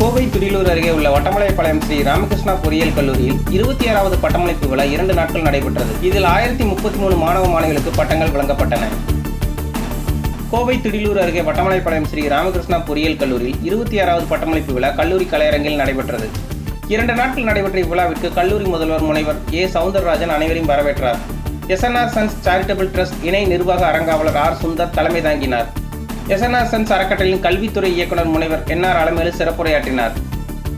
கோவை துடிலூர் அருகே உள்ள வட்டமலைப்பாளையம் ஸ்ரீ ராமகிருஷ்ணா பொறியியல் கல்லூரியில் இருபத்தி ஆறாவது பட்டமளிப்பு விழா இரண்டு நாட்கள் நடைபெற்றது. இதில் ஆயிரத்தி முப்பத்தி மூணு மாணவ மாணவிகளுக்கு பட்டங்கள் வழங்கப்பட்டன. கோவை துடிலூர் அருகே வட்டமலைப்பாளையம் ஸ்ரீ ராமகிருஷ்ணா பொறியியல் கல்லூரியில் இருபத்தி ஆறாவது பட்டமளிப்பு விழா கல்லூரி கலையரங்கில் நடைபெற்றது. இரண்டு நாட்கள் நடைபெற்ற இவ்விழாவிற்கு கல்லூரி முதல்வர் முனைவர் ஏ சவுந்தரராஜன் அனைவரையும் வரவேற்றார். எஸ்என்ஆர் சன்ஸ் சேரிட்டபிள் ட்ரஸ்ட் இணை நிர்வாக அரங்காவலர் ஆர். சுந்தர் தலைமை தாங்கினார். எஸ்என்ஆர் அறக்கட்டளையின் கல்வித்துறை இயக்குனர் முனைவர் என்ஆர் அலமேலு சிறப்புரையாற்றினார்.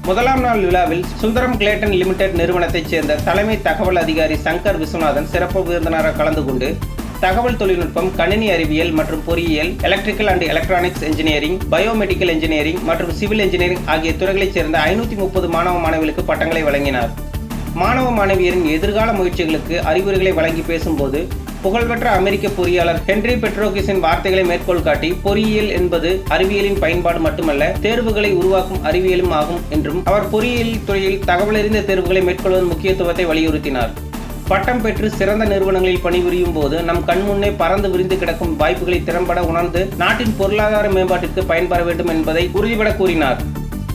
முதலாம் நாள் விழாவில் சுந்தரம் கிளேட்டன் லிமிடெட் நிறுவனத்தைச் சேர்ந்த தலைமை தகவல் அதிகாரி சங்கர் விஸ்வநாதன் சிறப்பு விருந்தினராக கலந்து கொண்டு தகவல் தொழில்நுட்பம் கணினி அறிவியல் மற்றும் பொறியியல் electrical and electronics engineering biomedical engineering மற்றும் சிவில் இன்ஜினியரிங் ஆகிய துறைகளைச் சேர்ந்த ஐநூற்றி முப்பது மாணவ மாணவிகளுக்கு பட்டங்களை வழங்கினார். மாணவ மாணவியரின் எதிர்கால முயற்சிகளுக்கு அறிவுரைகளை வழங்கி பேசும்போது புகழ்பெற்ற அமெரிக்க பொறியாளர் ஹென்றி பெட்ரோகிஸின் வார்த்தைகளை மேற்கோள் காட்டி பொறியியல் என்பது அறிவியலின் பயன்பாடு மட்டுமல்ல தேர்வுகளை உருவாக்கும் அறிவியலும் ஆகும் என்றும் அவர் பொறியியல் துறையில் தகவலறிந்த தேர்வுகளை மேற்கொள்வதன் முக்கியத்துவத்தை வலியுறுத்தினார். பட்டம் பெற்று சிறந்த நிறுவனங்களில் பணிபுரியும் போது நம் கண்முன்னே பறந்து விரிந்து கிடக்கும் வாய்ப்புகளை திறம்பட உணர்ந்து நாட்டின் பொருளாதார மேம்பாட்டிற்கு பயன்பெற வேண்டும் என்பதை உறுதிபட கூறினார்.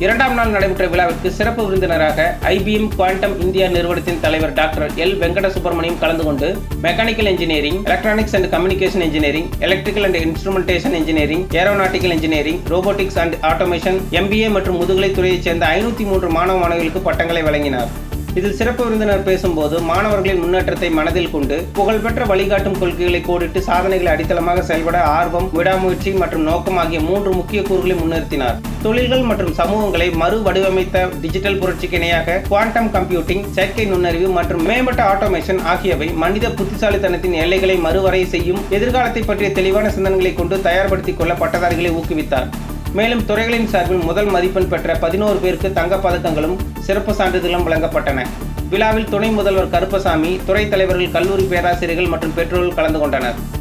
இரண்டாம் நாள் நடைபெற்ற விழாவிற்கு சிறப்பு விருந்தினராக ஐபிஎம் குவாண்டம் இந்தியா நிறுவனத்தின் தலைவர் டாக்டர் எல் வெங்கட சுப்பிரமணியம் கலந்து கொண்டு mechanical engineering electronics and communication engineering electrical and instrumentation engineering aeronautical engineering robotics and automation MBA மற்றும் முதுகலை துறையைச் சேர்ந்த ஐநூற்றி மூன்று மாணவ மாணவிகளுக்கு பட்டங்களை வழங்கினார். இதில் சிறப்பு விருந்தினர் பேசும்போது மாணவர்களின் முன்னேற்றத்தை மனதில் கொண்டு புகழ்பெற்ற வழிகாட்டும் கொள்கைகளை கோடிட்டு சாதனைகளை அடித்தளமாக செயல்பட ஆர்வம் விடாமுயற்சி மற்றும் நோக்கம் ஆகிய மூன்று முக்கிய கூறுகளை முன்னிறுத்தினார். தொழில்கள் மற்றும் சமூகங்களை மறு வடிவமைத்த டிஜிட்டல் புரட்சிக்கு இணையாக குவாண்டம் கம்ப்யூட்டிங் செயற்கை நுண்ணறிவு மற்றும் மேம்பட்ட ஆட்டோமேஷன் ஆகியவை மனித புத்திசாலித்தனத்தின் எல்லைகளை மறுவரை செய்யும் எதிர்காலத்தை பற்றிய தெளிவான சிந்தனைகளை கொண்டு தயார்படுத்திக் கொள்ள பட்டதாரிகளை ஊக்குவித்தார். மேலும் துறைகளின் சார்பில் முதல் மதிப்பெண் பெற்ற பதினோரு பேருக்கு தங்கப் பதக்கங்களும் சிறப்பு சான்றிதழும் வழங்கப்பட்டன. விழாவில் துணை முதல்வர் கருப்பசாமி துறை தலைவர்கள் கல்லூரி பேராசிரியர்கள் மற்றும் பெற்றோர்கள் கலந்து கொண்டனர்.